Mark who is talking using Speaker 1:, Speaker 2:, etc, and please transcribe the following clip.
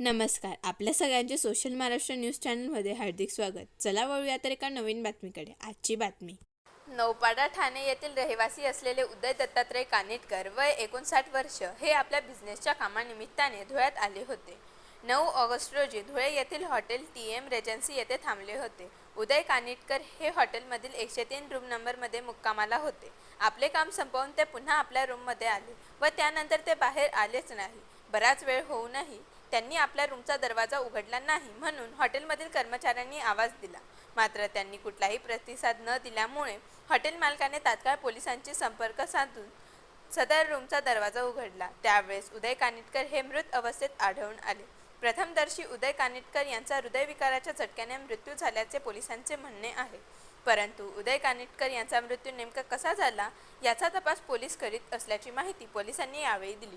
Speaker 1: नमस्कार. आपल्या सगळ्यांचे सोशल महाराष्ट्र न्यूज चॅनलमध्ये हार्दिक स्वागत. चला वळूया तर एका नवीन बातमीकडे. आजची बातमी.
Speaker 2: नौपाडा ठाणे येथील रहिवासी असलेले उदय दत्तात्रय कानेटकर वय एकोणसाठ वर्ष हे आपल्या बिझनेसच्या कामानिमित्ताने धुळ्यात आले होते. नऊ ऑगस्ट रोजी धुळे येथील हॉटेल टी एम रेजन्सी येथे थांबले होते. उदय कानिटकर हे हॉटेलमधील एकशे तीन रूम नंबरमध्ये मुक्कामाला होते. आपले काम संपवून ते पुन्हा आपल्या रूममध्ये आले व त्यानंतर ते बाहेर आलेच नाही. बराच वेळ होऊनही त्यांनी आपल्या रूमचा दरवाजा उघडला नाही म्हणून हॉटेलमधील कर्मचाऱ्यांनी आवाज दिला. मात्र त्यांनी कुठलाही प्रतिसाद न दिल्यामुळे हॉटेल मालकाने तात्काळ पोलिसांशी संपर्क साधून सदर रूमचा दरवाजा उघडला. त्यावेळेस उदय कानिटकर हे मृत अवस्थेत आढळून आले. प्रथमदर्शी उदय कानिटकर यांचा हृदयविकाराच्या झटक्याने मृत्यू झाल्याचे पोलिसांचे म्हणणे आहे. परंतु उदय कानिटकर यांचा मृत्यू नेमका कसा झाला याचा तपास पोलीस करीत असल्याची माहिती पोलिसांनी यावेळी दिली.